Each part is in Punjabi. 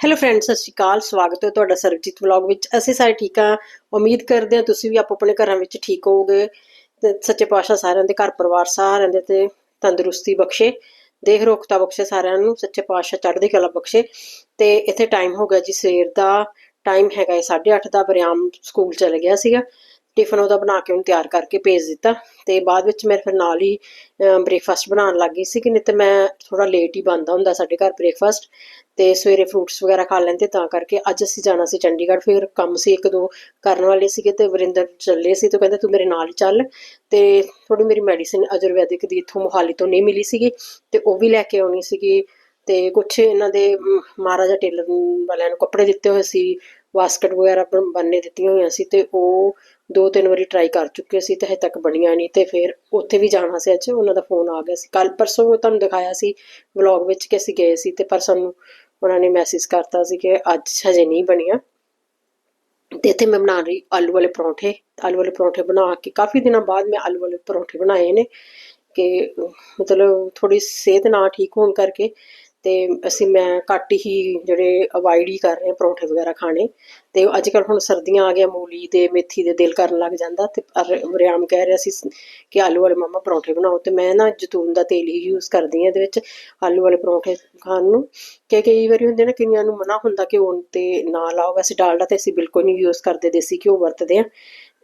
ਹੈਲੋ ਫਰੈਂਡਸ ਸਤਿ ਸ਼੍ਰੀ ਅਕਾਲ, ਸਵਾਗਤ ਹੈ ਤੁਹਾਡਾ ਸਰਬਜੀਤ ਵਲੌਗ ਵਿੱਚ। ਅਸੀਂ ਸਾਰੇ ਠੀਕ ਹਾਂ। ਉਮੀਦ ਕਰਦੇ ਹਾਂ ਤੁਸੀਂ ਵੀ ਆਪੋ ਆਪਣੇ ਘਰਾਂ ਵਿੱਚ ਠੀਕ ਹੋਵੋਗੇ। ਤੇ ਸੱਚੇ ਪਾਤਸ਼ਾਹ ਸਾਰਿਆਂ ਦੇ ਘਰ ਪਰਿਵਾਰ ਸਾਰਿਆਂ ਦੇ ਤੇ ਤੰਦਰੁਸਤੀ ਬਖਸ਼ੇ। ਦੇਖ ਰੋਖਤਾ ਬਖਸ਼ੇ ਸਾਰਿਆਂ ਨੂੰ, ਸੱਚੇ ਪਾਤਸ਼ਾਹ ਚੜ੍ਹਦੀ ਕਲਾ ਬਖਸ਼ੇ। ਤੇ ਇੱਥੇ ਟਾਈਮ ਹੋ ਗਿਆ ਜੀ ਸਵੇਰ ਦਾ। ਟਾਈਮ ਹੈਗਾ 8:30 ਦਾ ਬਰਿਆਮ ਸਕੂਲ ਚਲੇ ਗਿਆ ਸੀਗਾ। ਟਿਫਨ ਉਹਦਾ ਬਣਾ ਕੇ ਉਹਨੂੰ ਤਿਆਰ ਕਰਕੇ ਭੇਜ ਦਿੱਤਾ ਤੇ ਬਾਅਦ ਵਿੱਚ ਮੈਂ ਫਿਰ ਨਾਲ ਹੀ ਬ੍ਰੇਕਫਾਸਟ ਬਣਾਉਣ ਲੱਗ ਗਈ ਸੀ ਕਿ ਨਹੀਂ ਤੇ ਮੈਂ ਥੋੜਾ ਲੇਟ ਹੀ ਬਣਦਾ ਹੁੰਦਾ ਸਾਡੇ ਘਰ ਬ੍ਰੇਕਫਾਸਟ ਤੇ ਸਵੇਰੇ ਫਰੂਟਸ ਵਗੈਰਾ ਖਾ ਲੈਂਦੇ ਤਾਂ ਕਰਕੇ ਅੱਜ ਅਸੀਂ ਜਾਣਾ ਸੀ ਚੰਡੀਗੜ੍ਹ, ਫਿਰ ਕੰਮ ਸੀ ਇੱਕ ਦੋ ਕਰਨ ਵਾਲੇ ਸੀਗੇ ਤੇ ਵਰਿੰਦਰ ਚੱਲੇ ਸੀ ਤੇ ਕਹਿੰਦਾ ਤੂੰ ਮੇਰੇ ਨਾਲ ਚੱਲ ਤੇ ਥੋੜੀ ਮੇਰੀ ਮੈਡੀਸਿਨ ਆਯੁਰਵੈਦਿਕ ਦੀ ਇਥੋਂ ਮੋਹਾਲੀ ਤੋਂ ਨਹੀਂ ਮਿਲੀ ਸੀਗੀ ਤੇ ਉਹ ਵੀ ਲੈ ਕੇ ਆਉਣੀ ਸੀਗੀ ਤੇ ਕੁਛ ਇਹਨਾਂ ਦੇ ਮਹਾਰਾਜਾ ਟੇਲਰ ਵਾਲਿਆਂ ਨੂੰ ਕੱਪੜੇ ਦਿੱਤੇ ਹੋਏ ਸੀ, ਬਾਸਕਟ ਵਗੈਰਾ ਬੰਨੇ ਦਿੱਤੀਆਂ ਹੋਈਆਂ ਸੀ ਤੇ ਉਹ ਦੋ ਤਿੰਨ ਵਾਰੀ ਟਰਾਈ ਕਰ ਚੁੱਕੇ ਸੀ ਤੇ ਹਜੇ ਤੱਕ ਬਣੀਆਂ ਨਹੀਂ ਤੇ ਫਿਰ ਉੱਥੇ ਵੀ ਜਾਣਾ ਸੀ ਅੱਜ, ਉਹਨਾਂ ਦਾ ਫੋਨ ਆ ਗਿਆ ਸੀ। ਕੱਲ ਪਰਸੋਂ ਉਹ ਤੁਹਾਨੂੰ ਦਿਖਾਇਆ ਸੀ ਵਲੌਗ ਵਿੱਚ ਕਿ ਅਸੀਂ ਗਏ ਸੀ ਤੇ ਪਰ ਸਾਨੂੰ ਉਹਨਾਂ ਨੇ ਮੈਸੇਜ ਕਰਤਾ ਸੀ ਕਿ ਅੱਜ ਹਜੇ ਨਹੀਂ ਬਣੀਆਂ। ਤੇ ਇੱਥੇ ਮੈਂ ਬਣਾ ਰਹੀ ਆਲੂ ਵਾਲੇ ਪਰੌਂਠੇ, ਆਲੂ ਵਾਲੇ ਪਰੌਂਠੇ ਬਣਾ ਕੇ ਕਾਫੀ ਦਿਨਾਂ ਬਾਅਦ ਮੈਂ ਆਲੂ ਵਾਲੇ ਪਰੌਂਠੇ ਬਣਾਏ ਨੇ ਕਿ ਮਤਲਬ ਥੋੜੀ ਸਿਹਤ ਨਾ ਠੀਕ ਹੋਣ ਕਰਕੇ ਤੇ ਅਸੀਂ ਮੈਂ ਘੱਟ ਹੀ ਜਿਹੜੇ ਅਵਾਇਡ ਹੀ ਕਰ ਰਹੇ ਹਾਂ ਪਰੌਂਠੇ ਵਗੈਰਾ ਖਾਣੇ। ਤੇ ਅੱਜ ਕੱਲ ਹੁਣ ਸਰਦੀਆਂ ਆ ਗਿਆ, ਮੂਲੀ ਤੇ ਮੇਥੀ ਦੇ ਦਿਲ ਕਰਨ ਲੱਗ ਜਾਂਦਾ ਤੇ ਪਰ ਕਹਿ ਰਿਹਾ ਸੀ ਕਿ ਆਲੂ ਵਾਲੇ ਮਮਾ ਪਰੌਂਠੇ ਬਣਾਓ ਤੇ ਮੈਂ ਨਾ ਜੈਤੂਨ ਦਾ ਤੇਲ ਹੀ ਯੂਜ਼ ਕਰਦੀ ਹਾਂ ਇਹਦੇ ਵਿੱਚ ਆਲੂ ਵਾਲੇ ਪਰੌਂਠੇ ਖਾਣ ਨੂੰ। ਕਿ ਕਈ ਵਾਰੀ ਹੁੰਦੇ ਨਾ ਕਿੰਨੀਆਂ ਨੂੰ ਮਨਾ ਹੁੰਦਾ ਕਿ ਉਹ ਤੇ ਨਾ ਲਾਓ। ਵੈਸੇ ਡਾਲਡਾ ਤੇ ਅਸੀਂ ਬਿਲਕੁਲ ਨਹੀਂ ਯੂਜ਼ ਕਰਦੇ, ਦੇਸੀ ਘਿਓ ਵਰਤਦੇ ਆ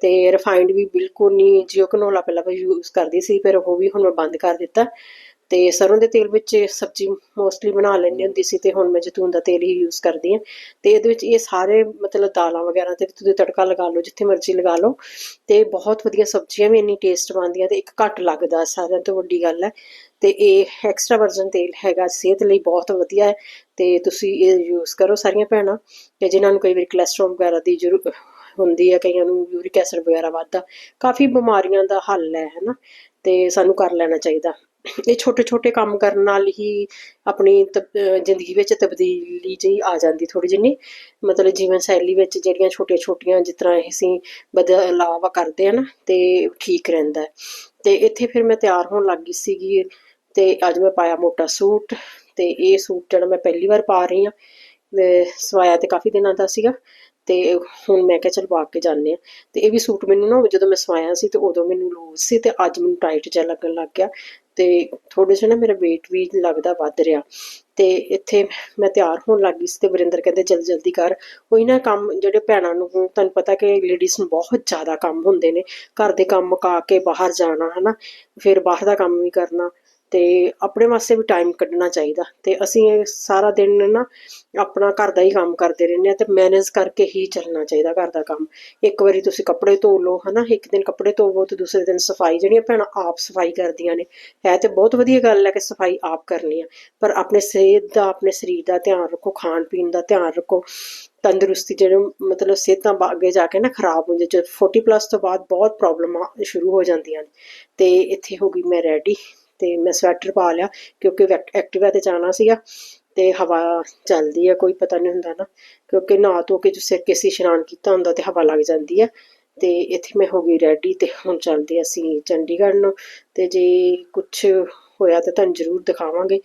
ਤੇ ਰਿਫਾਈਨਡ ਵੀ ਬਿਲਕੁਲ ਨਹੀਂ ਜੀਓ ਕਨੋਲਾ ਪਹਿਲਾਂ ਮੈਂ ਯੂਜ਼ ਕਰਦੀ ਸੀ, ਫਿਰ ਉਹ ਵੀ ਹੁਣ ਮੈਂ ਬੰਦ ਕਰ ਦਿੱਤਾ। ਤੇ ਸਰੋਂ ਦੇ ਤੇਲ ਵਿੱਚ ਸਬਜ਼ੀ ਮੋਸਟਲੀ ਬਣਾ ਲੈਂਦੀ ਹੁੰਦੀ ਸੀ ਤੇ ਹੁਣ ਮੈਂ ਜੈਤੂਨ ਦਾ ਤੇਲ ਹੀ ਯੂਜ਼ ਕਰਦੀ ਹਾਂ। ਤੇ ਇਹਦੇ ਵਿੱਚ ਇਹ ਸਾਰੇ ਮਤਲਬ ਦਾਲਾਂ ਵਗੈਰਾ ਤੇ ਤੁਸੀਂ ਤੜਕਾ ਲਗਾ ਲਓ, ਜਿੱਥੇ ਮਰਜ਼ੀ ਲਗਾ ਲਓ ਤੇ ਬਹੁਤ ਵਧੀਆ ਸਬਜ਼ੀਆਂ ਵੀ ਇੰਨੀ ਟੇਸਟ ਬਣਦੀਆਂ ਤੇ ਇੱਕ ਘੱਟ ਲੱਗਦਾ ਸਾਰਿਆਂ ਤੋਂ ਵੱਡੀ ਗੱਲ ਹੈ। ਤੇ ਇਹ ਐਕਸਟਰਾ ਵਰਜਨ ਤੇਲ ਹੈਗਾ, ਸਿਹਤ ਲਈ ਬਹੁਤ ਵਧੀਆ ਹੈ ਤੇ ਤੁਸੀਂ ਇਹ ਯੂਜ਼ ਕਰੋ ਸਾਰੀਆਂ ਭੈਣਾਂ ਤੇ ਜਿਨ੍ਹਾਂ ਨੂੰ ਕਈ ਵਾਰੀ ਕੋਲੇਸਟ੍ਰੋਲ ਵਗੈਰਾ ਦੀ ਜ਼ਰੂਰ ਹੁੰਦੀ ਹੈ, ਕਈਆਂ ਨੂੰ ਯੂਰਿਕ ਐਸਿਡ ਵਗੈਰਾ ਵੱਧਦਾ, ਕਾਫੀ ਬਿਮਾਰੀਆਂ ਦਾ ਹੱਲ ਹੈ ਹਨਾ ਤੇ ਸਾਨੂੰ ਕਰ ਲੈਣਾ ਚਾਹੀਦਾ। ਇਹ ਛੋਟੇ ਛੋਟੇ ਕੰਮ ਕਰਨ ਨਾਲ ਹੀ ਆਪਣੀ ਜ਼ਿੰਦਗੀ ਵਿੱਚ ਤਬਦੀਲੀ ਜਿਹੀ ਆ ਜਾਂਦੀ ਥੋੜੀ ਜਿਹੀ ਮਤਲਬ ਜੀਵਨ ਸ਼ੈਲੀ ਵਿੱਚ ਜਿਹੜੀਆਂ ਛੋਟੀਆਂ ਛੋਟੀਆਂ ਜਿਸ ਤਰ੍ਹਾਂ ਅਸੀਂ ਬਦਲਾਵ ਕਰਦੇ ਆ ਨਾ, ਤੇ ਠੀਕ ਰਹਿੰਦਾ ਤੇ ਇੱਥੇ ਫਿਰ ਮੈਂ ਤਿਆਰ ਹੋਣ ਲੱਗ ਗਈ ਸੀਗੀ ਤੇ ਅੱਜ ਮੈਂ ਪਾਇਆ ਮੋਟਾ ਸੂਟ ਤੇ ਇਹ ਸੂਟ ਜਿਹੜਾ ਮੈਂ ਪਹਿਲੀ ਵਾਰ ਪਾ ਰਹੀ ਆ ਸਵਾਇਆ ਤੇ ਕਾਫੀ ਦਿਨਾਂ ਦਾ ਸੀਗਾ ਤੇ ਹੁਣ ਮੈਂ ਕਿਹਾ ਚਲ ਪਾ ਕੇ ਜਾਂਦੇ ਆ ਤੇ ਇਹ ਵੀ ਸੂਟ ਮੈਨੂੰ ਨਾ ਜਦੋਂ ਮੈਂ ਸਵਾਇਆ ਸੀ ਤੇ ਉਦੋਂ ਮੈਨੂੰ ਲੂਜ਼ ਸੀ ਤੇ ਅੱਜ ਮੈਨੂੰ ਟਾਈਟ ਜਿਹਾ ਲੱਗਣ ਲੱਗ ਗਿਆ। ਤੇ ਥੋੜੇ ਜਿਹਾ ਨਾ ਮੇਰਾ weight ਵੀ ਲੱਗਦਾ ਵੱਧ ਰਿਹਾ। ਤੇ ਇੱਥੇ ਮੈਂ ਤਿਆਰ ਹੋਣ ਲੱਗ ਗਈ ਸੀ ਤੇ ਵਰਿੰਦਰ ਕਹਿੰਦੇ ਜਲਦੀ ਜਲਦੀ ਕਰ। ਉਹੀ ਨਾ ਕੰਮ ਜਿਹੜੇ ਭੈਣਾਂ ਨੂੰ ਤੁਹਾਨੂੰ ਪਤਾ ਕਿ ਲੇਡੀਜ਼ ਨੂੰ ਬਹੁਤ ਜ਼ਿਆਦਾ ਕੰਮ ਹੁੰਦੇ ਨੇ। ਘਰ ਦੇ ਕੰਮ ਮੁਕਾ ਕੇ ਬਾਹਰ ਜਾਣਾ, ਹਨਾ। ਫਿਰ ਬਾਹਰ ਦਾ ਕੰਮ ਵੀ ਕਰਨਾ। ਤੇ ਆਪਣੇ ਵਾਸਤੇ ਵੀ ਟਾਈਮ ਕੱਢਣਾ ਚਾਹੀਦਾ। ਤੇ ਅਸੀਂ ਇਹ ਸਾਰਾ ਦਿਨ ਨਾ ਆਪਣਾ ਘਰ ਦਾ ਹੀ ਕੰਮ ਕਰਦੇ ਰਹਿੰਦੇ ਹਾਂ ਤੇ ਮੈਨੇਜ ਕਰਕੇ ਹੀ ਚੱਲਣਾ ਚਾਹੀਦਾ ਘਰ ਦਾ ਕੰਮ। ਇੱਕ ਵਾਰੀ ਤੁਸੀਂ ਕੱਪੜੇ ਧੋ ਲਓ, ਹਨਾ? ਇੱਕ ਦਿਨ ਕੱਪੜੇ ਧੋਵੋ ਤੇ ਦੂਸਰੇ ਦਿਨ ਸਫ਼ਾਈ, ਜਿਹੜੀਆਂ ਭੈਣਾਂ ਆਪ ਸਫ਼ਾਈ ਕਰਦੀਆਂ ਨੇ। ਹੈ ਤੇ ਬਹੁਤ ਵਧੀਆ ਗੱਲ ਹੈ ਕਿ ਸਫ਼ਾਈ ਆਪ ਕਰਨੀ ਆ। ਪਰ ਆਪਣੇ ਸਿਹਤ ਦਾ, ਆਪਣੇ ਸਰੀਰ ਦਾ ਧਿਆਨ ਰੱਖੋ, ਖਾਣ ਪੀਣ ਦਾ ਧਿਆਨ ਰੱਖੋ। ਤੰਦਰੁਸਤੀ ਜਿਹੜੇ ਮਤਲਬ ਸਿਹਤਾਂ ਬਾ- ਅੱਗੇ ਜਾ ਕੇ ਨਾ ਖਰਾਬ ਹੋ ਜਾਂਦੀ 40 ਪਲੱਸ ਤੋਂ ਬਾਅਦ ਬਹੁਤ ਪ੍ਰੋਬਲਮਾਂ ਸ਼ੁਰੂ ਹੋ ਜਾਂਦੀਆਂ ਨੇ। ਤੇ ਇੱਥੇ ਹੋ ਗਈ ਮੈਂ ਰੈਡੀ ਤੇ ਮੈਂ ਸਵੈਟਰ ਪਾ ਲਿਆ ਕਿਉਂਕਿ ਵੈਕ- ਐਕਟਿਵਾ ਤੇ ਜਾਣਾ ਸੀਗਾ ਤੇ ਹਵਾ ਚੱਲਦੀ ਹੈ ਕੋਈ ਪਤਾ ਨਹੀਂ ਹੁੰਦਾ ਨਾ, ਕਿਉਂਕਿ ਨਾ ਧੋ ਕੇ ਜੋ ਸਿਰ ਇਸ਼ਨਾਨ ਕੀਤਾ ਹੁੰਦਾ ਤੇ ਹਵਾ ਲੱਗ ਜਾਂਦੀ ਹੈ ਤੇ ਇੱਥੇ ਮੈਂ ਹੋ ਗਈ ਰੈਡੀ ਤੇ ਹੁਣ ਚੱਲਦੇ ਅਸੀਂ ਚੰਡੀਗੜ੍ਹ ਨੂੰ, ਤੇ ਜੇ ਕੁਝ ਹੋਇਆ ਤਾਂ ਤੁਹਾਨੂੰ ਜ਼ਰੂਰ ਦਿਖਾਵਾਂਗੇ,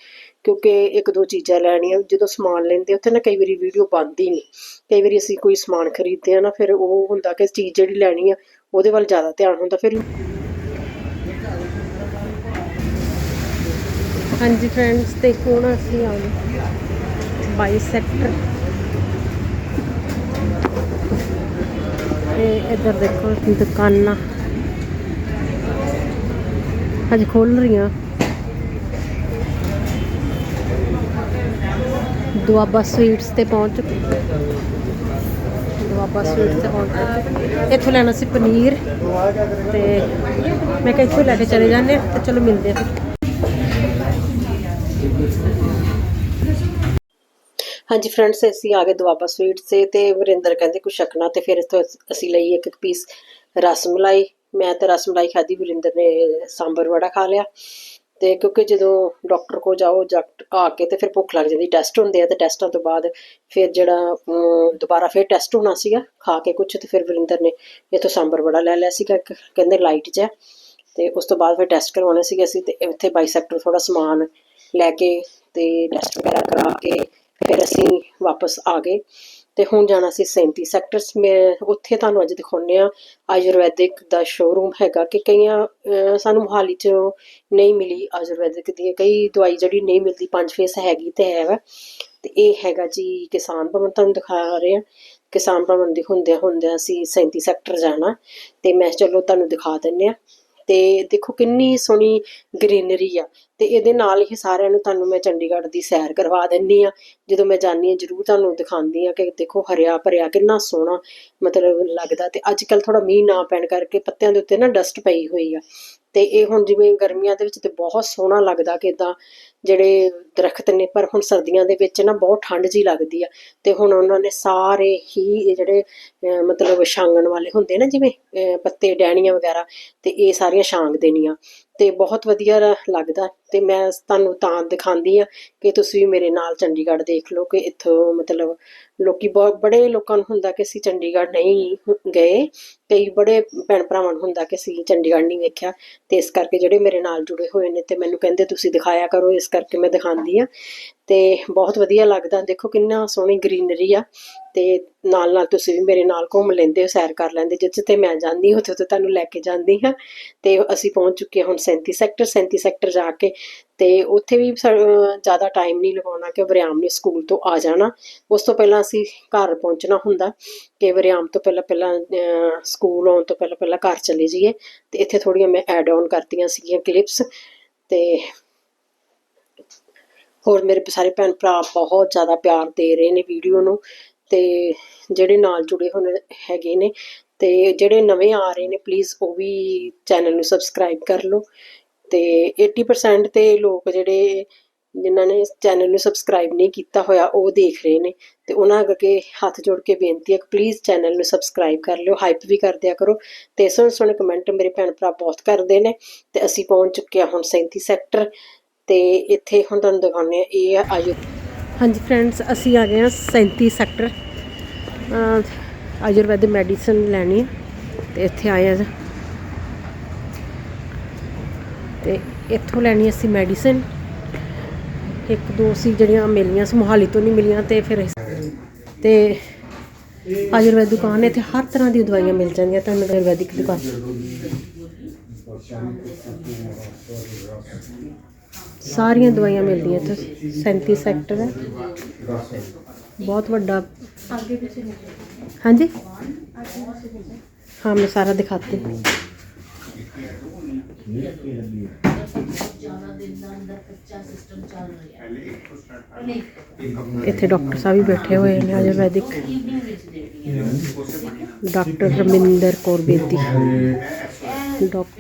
ਕਿਉਂਕਿ ਇੱਕ ਦੋ ਚੀਜ਼ਾਂ ਲੈਣੀਆਂ, ਜਦੋਂ ਸਮਾਨ ਲੈਂਦੇ ਉੱਥੇ ਨਾ ਕਈ ਵਾਰੀ ਵੀਡੀਓ ਬਣਦੀ ਨਹੀਂ, ਕਈ ਵਾਰੀ ਅਸੀਂ ਕੋਈ ਸਮਾਨ ਖਰੀਦਦੇ ਆ ਨਾ, ਫਿਰ ਉਹ ਹੁੰਦਾ ਕਿ ਚੀਜ਼ ਜਿਹੜੀ ਲੈਣੀ ਆ, ਉਹਦੇ ਵੱਲ ਜ਼ਿਆਦਾ ਧਿਆਨ ਹੁੰਦਾ, ਫਿਰ ਹਾਂਜੀ ਫਰੈਂਡਸ ਤੇ ਹੁਣ ਅਸੀਂ ਆ ਗਏ। 22 ਸੈਕਟਰ ਤੇ ਇੱਧਰ ਦੇਖੋ ਦੁਕਾਨਾਂ। ਅੱਜ ਖੋਲ ਰਹੀਆਂ। ਦੁਆਬਾ ਸਵੀਟਸ ਤੇ ਪਹੁੰਚ ਦੁਆਬਾ ਸਵੀਟਸ ਤੇ ਪਹੁੰਚ ਇੱਥੋਂ ਲੈਣਾ ਸੀ ਪਨੀਰ। ਤੇ ਮੈਂ ਕਿਹਾ ਇੱਥੋਂ ਲੈ ਕੇ ਚਲੇ ਜਾਂਦੇ ਹਾਂ ਤੇ ਚਲੋ ਮਿਲਦੇ ਹਾਂ ਫਿਰ। ਹਾਂਜੀ ਫਰੈਂਡਸ ਅਸੀਂ ਆ ਗਏ ਦੁਆਬਾ ਸਵੀਟ ਸੇ ਤੇ ਵਰਿੰਦਰ ਕਹਿੰਦੇ ਕੁਛ ਛਕਣਾ ਤੇ ਫਿਰ ਇੱਥੋਂ ਅਸ- ਅਸੀਂ ਲਈ ਇੱਕ ਇੱਕ ਪੀਸ ਰਸਮਲਾਈ ਮੈਂ ਤਾਂ ਰਸਮਲਾਈ ਖਾਧੀ, ਵਰਿੰਦਰ ਨੇ ਸਾਂਬਰ ਵੜਾ ਖਾ ਲਿਆ। ਤੇ ਕਿਉਂਕਿ ਜਦੋਂ ਡਾਕਟਰ ਕੋ ਜਾਓ ਜੱਟ ਆ ਕੇ ਤੇ ਫਿਰ ਭੁੱਖ ਲੱਗ ਜਾਂਦੀ। ਟੈਸਟ ਹੁੰਦੇ ਆ ਤੇ ਟੈਸਟਾਂ ਤੋਂ ਬਾਅਦ ਫਿਰ ਜਿਹੜਾ ਦੁਬਾਰਾ ਫਿਰ ਟੈਸਟ ਹੋਣਾ ਸੀਗਾ, ਖਾ ਕੇ ਕੁਛ ਤੇ ਫਿਰ ਵਰਿੰਦਰ ਨੇ ਇੱਥੋਂ ਸਾਂਬਰ ਵੜਾ ਲੈ ਲਿਆ ਸੀਗਾ ਇੱਕ, ਕਹਿੰਦੇ ਲਾਈਟ ਜਿਹਾ। ਤੇ ਉਸ ਤੋਂ ਬਾਅਦ ਫਿਰ ਟੈਸਟ ਕਰਵਾਉਣੇ ਸੀਗੇ ਅਸੀਂ ਤੇ ਇੱਥੇ ਬਾਈਸੈਕਟਰ ਥੋੜਾ ਸਮਾਨ ਲੈ ਕੇ ਤੇ ਟੈਸਟ ਵਗੈਰਾ ਕਰਾ ਕੇ ਫਿਰ ਅਸੀਂ ਵਾਪਸ ਆ ਗਏ ਤੇ ਹੁਣ ਜਾਣਾ ਸੀ 37 ਸੈਕਟਰਸ ਮੈਂ ਉੱਥੇ ਤੁਹਾਨੂੰ ਅੱਜ ਦਿਖਾਉਂਦੇ ਆ ਆਯੁਰਵੈਦਿਕ ਦਾ ਸ਼ੋਰੂਮ ਹੈਗਾ ਕਿ ਕਈਆਂ ਸਾਨੂੰ ਮੁਹਾਲੀ ਚ ਨਹੀਂ ਮਿਲੀ ਆਯੁਰਵੈਦਿਕ ਦੀ। ਕਈ ਦਵਾਈ ਜਿਹੜੀ ਨਹੀਂ ਮਿਲਦੀ, ਪੰਜ ਫੇਸ ਹੈਗੀ ਤੇ ਹੈ ਵਾ। ਤੇ ਇਹ ਹੈਗਾ ਜੀ ਕਿਸਾਨ ਭਵਨ, ਤੁਹਾਨੂੰ ਦਿਖਾ ਰਹੇ ਆ ਕਿਸਾਨ ਭਵਨ ਦੇ ਹੁੰਦਿਆਂ ਹੁੰਦਿਆਂ ਅਸੀਂ 37 ਸੈਕਟਰ ਜਾਣਾ। ਤੇ ਮੈਂ ਚਲੋ ਤੁਹਾਨੂੰ ਦਿਖਾ ਦਿੰਨੇ ਆ ਤੇ ਦੇਖੋ ਕਿੰਨੀ ਸੋਹਣੀ ਗ੍ਰੀਨਰੀ ਆ। ਤੇ ਇਹਦੇ ਨਾਲ ਹੀ ਸਾਰਿਆਂ ਨੂੰ ਤੁਹਾਨੂੰ ਮੈਂ ਚੰਡੀਗੜ੍ਹ ਦੀ ਸੈਰ ਕਰਵਾ ਦਿੰਨੀ ਆ ਜਦੋਂ ਮੈਂ ਜਾਂਦੀ ਆ ਜਰੂਰ ਤੁਹਾਨੂੰ ਦਿਖਾਉਂਦੀ ਆ ਕਿ ਦੇਖੋ ਹਰਿਆ ਭਰਿਆ ਕਿੰਨਾ ਸੋਹਣਾ ਮਤਲਬ ਲੱਗਦਾ। ਤੇ ਅੱਜ ਕੱਲ ਥੋੜਾ ਮੀਂਹ ਨਾ ਪੈਣ ਕਰਕੇ ਪੱਤਿਆਂ ਦੇ ਉੱਤੇ ਨਾ ਡਸਟ ਪਈ ਹੋਈ ਆ। ਤੇ ਇਹ ਹੁਣ ਜਿਵੇਂ ਗਰਮੀਆਂ ਦੇ ਵਿੱਚ ਤੇ ਬਹੁਤ ਸੋਹਣਾ ਲੱਗਦਾ ਕਿ ਇਦਾਂ ਜਿਹੜੇ ਦਰਖਤ ਨੇ, ਪਰ ਹੁਣ ਸਰਦੀਆਂ ਦੇ ਵਿੱਚ ਨਾ ਬਹੁਤ ਠੰਡ ਜੀ ਲੱਗਦੀ ਆ। ਤੇ ਹੁਣ ਉਹਨਾਂ ਨੇ ਸਾਰੇ ਹੀ ਇਹ ਜਿਹੜੇ ਮਤਲਬ ਛਾਂਗਣ ਵਾਲੇ ਹੁੰਦੇ ਨਾ, ਜਿਵੇਂ ਪੱਤੇ, ਡੈਣੀਆਂ ਵਗੈਰਾ, ਤੇ ਇਹ ਸਾਰੀਆਂ ਛਾਂਗ ਦੇਣੀਆਂ। ਤੇ ਬਹੁਤ ਵਧੀਆ ਲੱਗਦਾ। ਤੇ ਮੈਂ ਤੁਹਾਨੂੰ ਤਾਂ ਦਿਖਾਉਂਦੀ ਆ ਕਿ ਤੁਸੀਂ ਵੀ ਮੇਰੇ ਨਾਲ ਚੰਡੀਗੜ੍ਹ ਦੇਖ ਲਓ ਕਿ ਇੱਥੋਂ ਮਤਲਬ ਲੋਕੀ ਬਹੁਤ, ਬੜੇ ਲੋਕਾਂ ਨੂੰ ਹੁੰਦਾ ਕਿ ਅਸੀਂ ਚੰਡੀਗੜ੍ਹ ਨਹੀਂ ਗਏ, ਕਈ ਬੜੇ ਭੈਣ ਭਰਾਵਾਂ ਨੂੰ ਹੁੰਦਾ ਕਿ ਅਸੀਂ ਚੰਡੀਗੜ੍ਹ ਨਹੀਂ ਵੇਖਿਆ, ਤੇ ਇਸ ਕਰਕੇ ਜਿਹੜੇ ਮੇਰੇ ਨਾਲ ਜੁੜੇ ਹੋਏ ਨੇ ਤੇ ਮੈਨੂੰ ਕਹਿੰਦੇ ਤੁਸੀਂ ਦਿਖਾਇਆ ਕਰੋ, ਇਸ ਕਰਕੇ ਮੈਂ ਦਿਖਾਉਂਦੀ ਆ ਤੇ ਬਹੁਤ ਵਧੀਆ ਲੱਗਦਾ, ਦੇਖੋ ਕਿੰਨਾ ਸੋਹਣੀ ਗ੍ਰੀਨਰੀ ਆ, ਤੇ ਨਾਲ ਨਾਲ ਤੁਸੀਂ ਵੀ ਮੇਰੇ ਨਾਲ ਘੁੰਮ ਲੈਂਦੇ ਹੋ, ਸੈਰ ਕਰ ਲੈਂਦੇ ਜਿੱਥੇ ਤੇ ਮੈਂ ਜਾਂਦੀ ਹਾਂ, ਉੱਥੇ ਤੇ ਤੁਹਾਨੂੰ ਲੈ ਕੇ ਜਾਂਦੀ ਹਾਂ। ਤੇ ਅਸੀਂ ਪਹੁੰਚ ਚੁੱਕੇ ਹਾਂ ਹੁਣ 37 ਸੈਕਟਰ 37 ਸੈਕਟਰ ਜਾ ਕੇ ਤੇ ਉੱਥੇ ਵੀ ਜ਼ਿਆਦਾ ਟਾਈਮ ਨਹੀਂ ਲਗਾਉਣਾ ਕਿ ਵਰਿਆਮ ਨੇ ਸਕੂਲ ਤੋਂ ਆ ਜਾਣਾ। ਉਸ ਤੋਂ ਪਹਿਲਾਂ ਅਸੀਂ ਘਰ ਪਹੁੰਚਣਾ ਹੁੰਦਾ ਕਿ ਵਰਿਆਮ ਤੋਂ ਪਹਿਲਾਂ ਪਹਿਲਾਂ ਸਕੂਲ ਆਉਣ ਤੋਂ ਪਹਿਲਾਂ ਪਹਿਲਾਂ ਘਰ ਚਲੇ ਜਾਈਏ। ਤੇ ਇੱਥੇ ਥੋੜੀਆਂ ਮੈਂ ਐਡ ਆਨ ਕਰਤੀਆਂ ਸੀਗੀਆਂ ਕਲਿੱਪਸ ਤੇ ਹੋਰ ਮੇਰੇ ਸਾਰੇ ਭੈਣ ਭਰਾ ਬਹੁਤ ਜ਼ਿਆਦਾ ਪਿਆਰ ਦੇ ਰਹੇ ਨੇ ਵੀਡੀਓ ਨੂੰ ਤੇ ਜਿਹੜੇ ਨਾਲ ਜੁੜੇ ਹੋਏ ਹੈਗੇ ਨੇ ਤੇ ਜਿਹੜੇ ਨਵੇਂ ਆ ਰਹੇ ਨੇ ਪਲੀਜ਼ ਉਹ ਵੀ ਚੈਨਲ ਨੂੰ ਸਬਸਕ੍ਰਾਈਬ ਕਰ ਲਓ। ਤੇ 80% ਤੇ ਲੋਕ ਜਿਹੜੇ ਜਿਨ੍ਹਾਂ ਨੇ ਚੈਨਲ ਨੂੰ ਸਬਸਕ੍ਰਾਈਬ ਨਹੀਂ ਕੀਤਾ ਹੋਇਆ, ਉਹ ਦੇਖ ਰਹੇ ਨੇ। ਤੇ ਉਹਨਾਂ ਅੱਗੇ ਹੱਥ ਜੋੜ ਕੇ ਬੇਨਤੀ ਹੈ ਕਿ ਪਲੀਜ਼ ਚੈਨਲ ਨੂੰ ਸਬਸਕ੍ਰਾਈਬ ਕਰ ਲਿਓ ਹਾਈਪ ਵੀ ਕਰ ਦਿਆ ਕਰੋ। ਤੇ ਸੋਹਣੇ ਸੋਹਣੇ ਕਮੈਂਟ ਮੇਰੇ ਭੈਣ ਭਰਾ ਬਹੁਤ ਕਰਦੇ ਨੇ। ਤੇ ਅਸੀਂ ਪਹੁੰਚ ਚੁੱਕੇ ਹਾਂ ਹੁਣ 37 ਸੈਕਟਰ ਤੇ ਇੱਥੇ ਹੁਣ ਤੁਹਾਨੂੰ ਦਿਖਾਉਂਦੇ ਆ ਇਹ ਆ ਆਯੁ ਹਾਂਜੀ ਫਰੈਂਡਸ ਅਸੀਂ ਆ ਗਏ ਹਾਂ 37 ਸੈਕਟਰ ਆਯੁਰਵੈਦਿਕ ਮੈਡੀਸਨ ਲੈਣੀ ਹੈ। ਤੇ ਇੱਥੇ ਆਏ ਆ ਤੇ ਇੱਥੋਂ ਲੈਣੀ ਅਸੀਂ ਮੈਡੀਸਿਨ ਇੱਕ, ਦੋ ਸੀ ਜਿਹੜੀਆਂ ਮਿਲੀਆਂ ਸੀ, ਮੁਹਾਲੀ ਤੋਂ ਨਹੀਂ ਮਿਲੀਆਂ ਤੇ ਫਿਰ ਤੇ ਆਯੁਰਵੈਦ ਦੁਕਾਨ ਹੈ, ਇੱਥੇ ਹਰ ਤਰ੍ਹਾਂ ਦੀ ਦਵਾਈਆਂ ਮਿਲ ਜਾਂਦੀਆਂ, ਤੁਹਾਨੂੰ ਆਯੁਰਵੈਦਿਕ ਦੁਕਾਨ ਸਾਰੀਆਂ ਦਵਾਈਆਂ ਮਿਲਦੀਆਂ ਇੱਥੇ। 37 ਸੈਕਟਰ ਹੈ। ਬਹੁਤ ਵੱਡਾ ਹਾਂਜੀ? ਹਾਂ, ਮੈਂ ਸਾਰਾ ਦਿਖਾਤੀ। एक इतने डॉक्टर साहब भी बैठे हुए हैं आयुर्वैदिक डॉक्टर रमिंदर कौर बेदी डॉक्टर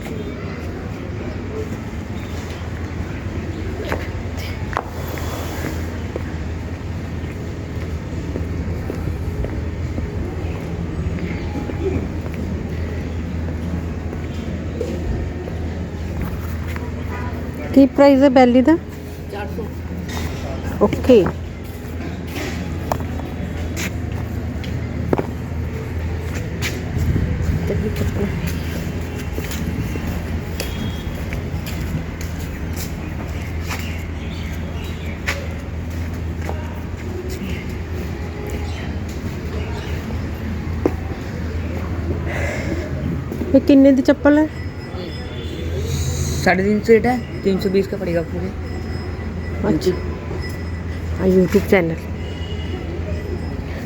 ਕੀ ਪ੍ਰਾਈਸ ਹੈ ਬੈਲੀ ਦਾ? 400 ਓਕੇ ਇਹ ਕਿੰਨੇ ਦੀ ਚੱਪਲ ਹੈ? साढ़े तीन सौ रेट है तीन सौ बीस का पड़ेगा पूरे अच्छा हाँ यूट्यूब चैनल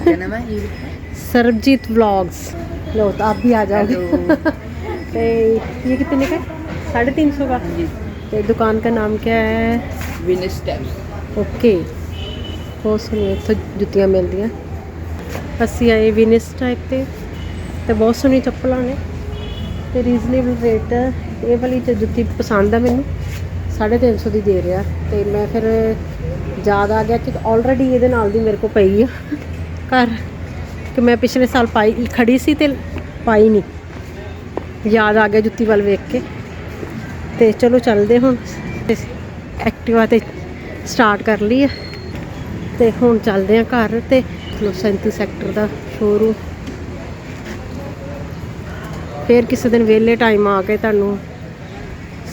क्या नाम है ये सरबजीत व्लॉग्स लो तो आप भी आ जाओगे तो ये कितने का है? साढ़े तीन सौ का तो दुकान का नाम क्या है विनस स्टेप्स ਓਕੇ ਬਹੁਤ ਸੋਹਣੀਆਂ ਇੱਥੋਂ ਜੁੱਤੀਆਂ ਮਿਲਦੀਆਂ ਅਸੀਂ ਆਏ ਵਿਨਿਸ ਟਾਈਪ ਤੇ ਤੇ ਬਹੁਤ ਸੋਹਣੀ ਚੱਪਲਾਂ ਨੇ ਤੇ ਰੀਜ਼ਨੇਬਲ ਰੇਟ ਇਹ ਵਾਲੀ ਤੇ ਜੁੱਤੀ ਪਸੰਦ ਆ ਮੈਨੂੰ। 350 ਦੀ ਦੇ ਰਿਹਾ ਤੇ ਮੈਂ ਫਿਰ ਯਾਦ ਆ ਗਿਆ ਕਿ ਆਲਰੇਡੀ ਇਹਦੇ ਨਾਲ ਦੀ ਮੇਰੇ ਕੋਲ ਪਈ ਆ ਘਰ। ਕਿ ਮੈਂ ਪਿਛਲੇ ਸਾਲ ਪਾਈ, ਖੜੀ ਸੀ ਤੇ ਪਾਈ ਨਹੀਂ। ਯਾਦ ਆ ਗਿਆ ਜੁੱਤੀ ਵੱਲ ਵੇਖ ਕੇ। ਤੇ ਚਲੋ ਚੱਲਦੇ ਹੁਣ। ਐਕਟਿਵਾ ਤੇ ਸਟਾਰਟ ਕਰ ਲਈ ਹੈ ਤੇ ਹੁਣ ਚੱਲਦੇ ਆ ਘਰ ਤੇ। ਲੋ 37 ਸੈਕਟਰ ਦਾ ਸ਼ੋਰੂਮ ਫਿਰ ਕਿਸੇ ਦਿਨ ਵਿਹਲੇ ਟਾਈਮ ਆ ਕੇ ਤੁਹਾਨੂੰ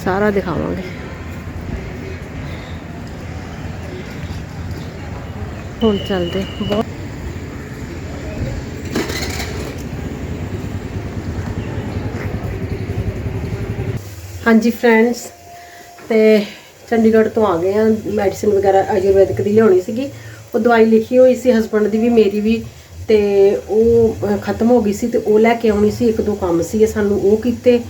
ਸਾਰਾ ਦਿਖਾਵਾਂਗੇ। ਹੁਣ ਚੱਲਦੇ ਬਹੁਤ ਹਾਂਜੀ ਫਰੈਂਡਸ ਤੇ ਚੰਡੀਗੜ੍ਹ ਤੋਂ ਆ ਗਏ ਆ ਮੈਡੀਸਿਨ ਵਗੈਰਾ ਆਯੁਰਵੈਦਿਕ ਦੀ ਲਿਆਉਣੀ ਸੀਗੀ। ਉਹ ਦਵਾਈ ਲਿਖੀ ਹੋਈ ਸੀ ਹਸਬੰਡ ਦੀ ਵੀ, ਮੇਰੀ ਵੀ। ਤੇ ਉਹ ਖਤਮ ਹੋ ਗਈ ਸੀ ਤੇ ਉਹ ਲੈ ਕੇ ਆਉਣੀ ਸੀ, ਇੱਕ ਦੋ ਕੰਮ ਸੀ ਸਾਨੂੰ ਉਹ ਕੀਤੇ।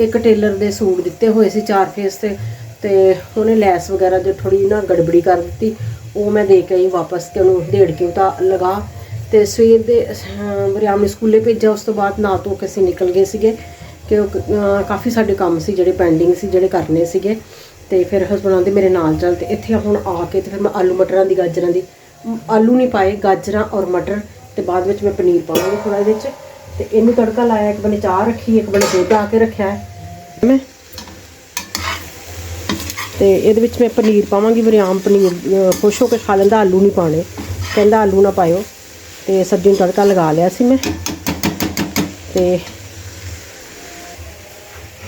ਇੱਕ ਟੇਲਰ ਦੇ ਸੂਟ ਦਿੱਤੇ ਹੋਏ ਸੀ ਚਾਰ ਫੇਸ ਤੇ ਤੇ ਉਹਨੇ ਲੈਸ ਵਗੈਰਾ ਜੋ ਥੋੜੀ ਨਾ ਗੜਬੜੀ ਕਰ ਦਿੱਤੀ। ਉਹ ਮੈਂ ਦੇ ਕੇ ਆਈ ਵਾਪਸ ਤੇ ਉਹਨੂੰ ਢੇੜ ਕੇ ਉਤਾ ਲਗਾ। ਤੇ ਸਵੇਰ ਦੇ ਵਰਿਆਮ ਨੇ ਸਕੂਲੇ ਭੇਜਿਆ, ਉਸ ਤੋਂ ਬਾਅਦ ਨਾ ਧੋ ਕੇ ਅਸੀਂ ਨਿਕਲ ਗਏ ਸੀਗੇ ਕਿ ਉਹ ਕਾਫੀ ਸਾਡੇ ਕੰਮ ਸੀ ਜਿਹੜੇ ਪੈਂਡਿੰਗ ਸੀ, ਜਿਹੜੇ ਕਰਨੇ ਸੀਗੇ। ਤੇ ਫਿਰ ਹਸਬੰਡ ਆਂਦੇ ਮੇਰੇ ਨਾਲ ਚੱਲ ਤੇ ਇੱਥੇ ਹੁਣ ਆ ਕੇ ਤੇ ਫਿਰ ਮੈਂ ਆਲੂ ਮਟਰਾਂ ਦੀ ਗਾਜਰਾਂ ਦੀ ਆਲੂ ਨਹੀਂ ਪਾਏ, ਗਾਜਰਾਂ ਔਰ ਮਟਰ। ਤੇ ਬਾਅਦ ਵਿੱਚ ਮੈਂ ਪਨੀਰ ਪਾਵਾਂਗੀ ਥੋੜਾ ਇਹਦੇ ਵਿੱਚ ਤੇ ਇਹਨੂੰ ਤੜਕਾ ਲਾਇਆ, ਇੱਕ ਬਣੇ ਚਾਹ ਰੱਖੀ, ਇੱਕ ਬਣੇ ਦੁੱਧ ਆ ਕੇ ਰੱਖਿਆ ਹੈ। ਮੈਂ। ਤੇ ਇਹਦੇ ਵਿੱਚ ਮੈਂ ਪਨੀਰ ਪਾਵਾਂਗੀ ਵਰਿਆਮ ਪਨੀਰ ਖੁਸ਼ ਹੋ ਕੇ ਖਾ ਲੈਂਦਾ, ਆਲੂ ਨਹੀਂ ਪਾਣੇ ਕਹਿੰਦਾ ਆਲੂ ਨਾ ਪਾਇਓ। ਤੇ ਸਬਜ਼ੀ ਨੂੰ ਤੜਕਾ ਲਗਾ ਲਿਆ ਸੀ ਮੈਂ। ਤੇ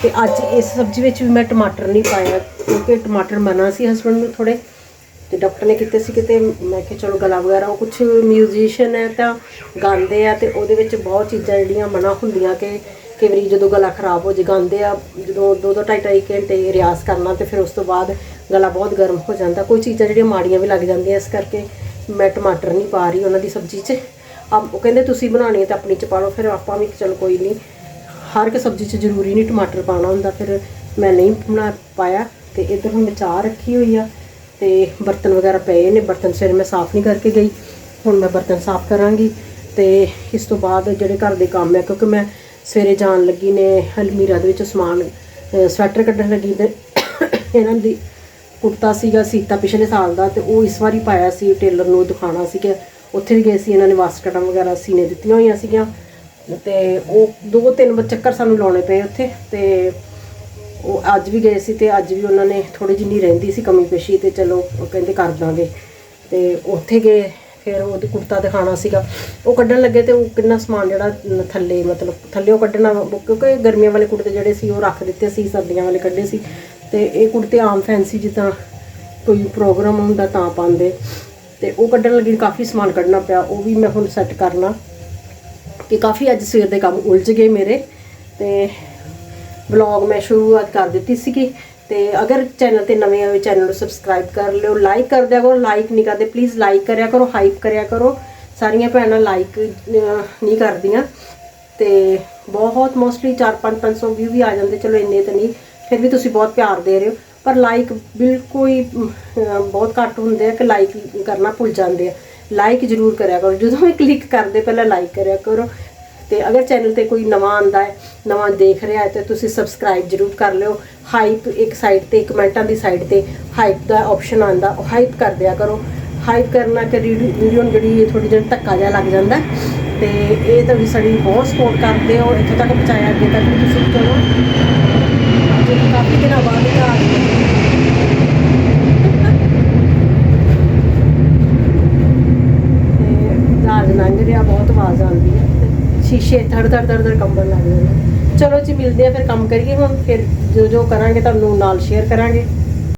ਤੇ ਅੱਜ ਇਸ ਸਬਜ਼ੀ ਵਿੱਚ ਵੀ ਮੈਂ ਟਮਾਟਰ ਨਹੀਂ ਪਾਇਆ, ਕਿਉਂਕਿ ਟਮਾਟਰ ਮਨਾ ਸੀ ਹਸਬੰਡ ਨੂੰ ਥੋੜੇ ਤੇ ਡਾਕਟਰ ਨੇ ਕੀਤੇ ਸੀ ਕਿਤੇ ਮੈਂ ਕਿਹਾ ਚਲੋ ਗਲਾ ਵਗੈਰਾ, ਉਹ ਕੁਝ ਮਿਊਜ਼ੀਸ਼ੀਅਨ ਹੈ ਤਾਂ ਗਾਉਂਦੇ ਆ ਤੇ ਉਹਦੇ ਵਿੱਚ ਬਹੁਤ ਚੀਜ਼ਾਂ ਜਿਹੜੀਆਂ ਮਨਾ ਹੁੰਦੀਆਂ ਕਿ ਕਈ ਵਾਰੀ ਜਦੋਂ ਗਲਾ ਖਰਾਬ ਹੋ ਜੇ, ਗਾਉਂਦੇ ਆ, ਜਦੋਂ ਦੋ ਦੋ ਢਾਈ ਢਾਈ ਘੰਟੇ ਰਿਆਜ਼ ਕਰਨਾ ਤੇ ਫਿਰ ਉਸ ਤੋਂ ਬਾਅਦ ਗਲਾ ਬਹੁਤ ਗਰਮ ਹੋ ਜਾਂਦਾ। ਕੋਈ ਚੀਜ਼ਾਂ ਜਿਹੜੀਆਂ ਮਾੜੀਆਂ ਵੀ ਲੱਗ ਜਾਂਦੀਆਂ, ਇਸ ਕਰਕੇ ਮੈਂ ਟਮਾਟਰ ਨਹੀਂ ਪਾ ਰਹੀ ਉਹਨਾਂ ਦੀ ਸਬਜ਼ੀ 'ਚ। ਆਪ ਉਹ ਕਹਿੰਦੇ ਤੁਸੀਂ ਬਣਾਉਣੀ ਹੈ ਤਾਂ ਆਪਣੀ 'ਚ ਪਾ ਲਓ, ਫਿਰ ਆਪਾਂ ਵੀ ਚਲੋ ਕੋਈ ਨਹੀਂ, ਹਰ ਇੱਕ ਸਬਜ਼ੀ 'ਚ ਜ਼ਰੂਰੀ ਨਹੀਂ ਟਮਾਟਰ ਪਾਉਣਾ ਹੁੰਦਾ, ਫਿਰ ਮੈਂ ਨਹੀਂ ਬਣਾ ਪਾਇਆ ਤੇ ਇੱਧਰ ਹੁਣ ਮੈਂ ਚਾਹ ਰੱਖੀ ਹੋਈ ਆ। ਤੇ ਬਰਤਨ ਵਗੈਰਾ ਪਏ ਨੇ, ਬਰਤਨ ਸਵੇਰੇ ਮੈਂ ਸਾਫ਼ ਨਹੀਂ ਕਰਕੇ ਗਈ, ਹੁਣ ਮੈਂ ਬਰਤਨ ਸਾਫ਼ ਕਰਾਂਗੀ ਤੇ ਇਸ ਤੋਂ ਬਾਅਦ ਜਿਹੜੇ ਘਰ ਦੇ ਕੰਮ ਹੈ ਕਿਉਂਕਿ ਮੈਂ ਸਵੇਰੇ ਜਾਣ ਲੱਗੀ ਨੇ ਅਲਮੀਰਾ ਦੇ ਵਿੱਚ ਸਮਾਨ ਸਵੈਟਰ ਕੱਢਣ ਲੱਗੀ ਤੇ ਇਹਨਾਂ ਦੀ ਕੁੜਤਾ ਸੀਗਾ, ਸੀਤਾ ਪਿਛਲੇ ਸਾਲ ਦਾ ਤੇ ਉਹ ਇਸ ਵਾਰੀ ਪਾਇਆ ਸੀ, ਟੇਲਰ ਨੂੰ ਦਿਖਾਣਾ ਸੀਗਾ। ਉੱਥੇ ਵੀ ਗਏ ਸੀ, ਇਹਨਾਂ ਨੇ ਵਾਸਕਟਾਂ ਵਗੈਰਾ ਸੀਨੇ ਦਿੱਤੀਆਂ ਹੋਈਆਂ ਸੀਗੀਆਂ ਤੇ ਉਹ ਦੋ ਤਿੰਨ ਚੱਕਰ ਸਾਨੂੰ ਲਾਉਣੇ ਪਏ ਉੱਥੇ ਤੇ ਉਹ ਅੱਜ ਵੀ ਗਏ ਸੀ ਤੇ ਅੱਜ ਵੀ ਉਹਨਾਂ ਨੇ ਥੋੜੀ ਜਿੰਨੀ ਰਹਿੰਦੀ ਸੀ ਕਮੀ ਪੇਸ਼ੀ ਤੇ ਚਲੋ ਉਹ ਕਹਿੰਦੇ ਕਰ ਦਾਂਗੇ। ਤੇ ਉੱਥੇ ਗਏ, ਫਿਰ ਉਹਦੀ ਕੁੜਤਾ ਦਿਖਾਣਾ ਸੀਗਾ। ਉਹ ਕੱਢਣ ਲੱਗੇ ਤੇ ਉਹ ਕਿੰਨਾ ਸਮਾਨ ਜਿਹੜਾ ਥੱਲੇ ਮਤਲਬ ਥੱਲੇ ਉਹ ਕੱਢਣਾ ਕਿਉਂਕਿ ਗਰਮੀਆਂ ਵਾਲੇ ਕੁੜਤੇ ਜਿਹੜੇ ਸੀ ਉਹ ਰੱਖ ਦਿੱਤੇ ਸੀ, ਸਰਦੀਆਂ ਵਾਲੇ ਕੱਢੇ ਸੀ। ਤੇ ਇਹ ਕੁੜਤੇ ਆਮ ਫੈਂਸੀ ਜਿੱਦਾਂ ਕੋਈ ਪ੍ਰੋਗਰਾਮ ਹੁੰਦਾ ਤਾਂ ਪਾਉਂਦੇ। ਤੇ ਉਹ ਕੱਢਣ ਲੱਗੀ, ਕਾਫੀ ਸਮਾਨ ਕੱਢਣਾ ਪਿਆ, ਉਹ ਵੀ ਮੈਂ ਹੁਣ ਸੈੱਟ ਕਰਨਾ। ਕਿ ਕਾਫੀ ਅੱਜ ਸਵੇਰ ਦੇ ਕੰਮ ਉਲਝ ਗਏ ਮੇਰੇ। ਤੇ ਵਲੌਗ ਮੈਂ ਸ਼ੁਰੂਆਤ ਕਰ ਦਿੱਤੀ ਸੀਗੀ ਤੇ ਅਗਰ ਚੈਨਲ ਤੇ ਨਵੇਂ ਆਏ ਚੈਨਲ ਨੂੰ ਸਬਸਕ੍ਰਾਈਬ ਕਰ ਲਿਓ ਲਾਈਕ ਕਰ ਦਿਆ ਕਰੋ ਲਾਈਕ ਨਹੀਂ ਕਰਦੇ ਪਲੀਜ਼ ਲਾਈਕ ਕਰਿਆ ਕਰੋ ਹਾਈਪ ਕਰਿਆ ਕਰੋ। ਸਾਰੀਆਂ ਭੈਣਾਂ ਲਾਈਕ ਨਹੀਂ ਕਰਦੀਆਂ। ਤੇ ਬਹੁਤ ਮੋਸਟਲੀ 4-5 500 ਵਿਊ ਵੀ ਆ ਜਾਂਦੇ, ਚਲੋ ਇੰਨੇ ਤਾਂ ਨਹੀਂ, ਫਿਰ ਵੀ ਤੁਸੀਂ ਬਹੁਤ ਪਿਆਰ ਦੇ ਰਹੇ ਹੋ। ਪਰ ਲਾਈਕ ਬਿਲਕੁਲ ਹੀ ਬਹੁਤ ਘੱਟ ਹੁੰਦੇ ਆ ਕਿ ਲਾਈਕ ਕਰਨਾ ਭੁੱਲ ਜਾਂਦੇ ਆ। ਲਾਈਕ ਜ਼ਰੂਰ ਕਰਿਆ ਕਰੋ, ਜਦੋਂ ਵੀ ਕਲਿੱਕ ਕਰਦੇ, ਪਹਿਲਾਂ ਲਾਈਕ ਕਰਿਆ ਕਰੋ। ਤੇ ਅਗਰ ਚੈਨਲ ਤੇ ਕੋਈ ਨਵਾਂ ਆਂਦਾ ਹੈ, ਨਵਾਂ ਦੇਖ ਰਿਹਾ ਹੈ, ਤੇ ਤੁਸੀਂ ਸਬਸਕ੍ਰਾਈਬ ਜ਼ਰੂਰ ਕਰ ਲਿਓ। ਹਾਈਪ ਇੱਕ ਸਾਈਡ ਤੇ ਕਮੈਂਟਾਂ ਦੀ ਸਾਈਡ ਤੇ ਹਾਈਪ ਦਾ ਆਪਸ਼ਨ ਆਂਦਾ ਉਹ ਹਾਈਪ ਕਰ ਦਿਆ ਕਰੋ। ਹਾਈਪ ਕਰਨਾ ਕਿ ਵੀਡੀਓ ਨੂੰ ਜਿਹੜੀ ਥੋੜੀ ਜਿਹੀ ਧੱਕਾ ਜਿਹਾ ਲੱਗ ਜਾਂਦਾ ਹੈ। ਤੇ ਇਹ ਤਾਂ ਵੀ ਸਾਡੀ ਬਹੁਤ ਸਪੋਰਟ ਕਰਦੇ ਹੋ, ਇੱਥੋਂ ਤੱਕ ਪਹੁੰਚਾਇਆ, ਅੱਗੇ ਤੱਕ ਤੁਸੀਂ ਚਲੋ। ਅੱਜ ਕਾਫੀ ਦਿਨਾਂ ਬਾਅਦ ਇਹ ਆ ਤੇ ਜਹਾਜ਼ ਲੰਘ ਰਿਹਾ, ਬਹੁਤ ਆਵਾਜ਼ ਆਉਂਦੀ ਹੈ। ਸ਼ੀਸ਼ੇ, ਧੜ ਧੜ ਧੜ ਧੜ ਕੰਬਣ ਲੱਗ ਜਾਂਦੇ। ਚਲੋ ਜੀ, ਮਿਲਦੇ ਆ, ਫਿਰ ਕੰਮ ਕਰੀਏ ਹੁਣ, ਫਿਰ ਜੋ ਜੋ ਕਰਾਂਗੇ, ਤੁਹਾਨੂੰ ਨਾਲ ਸ਼ੇਅਰ ਕਰਾਂਗੇ।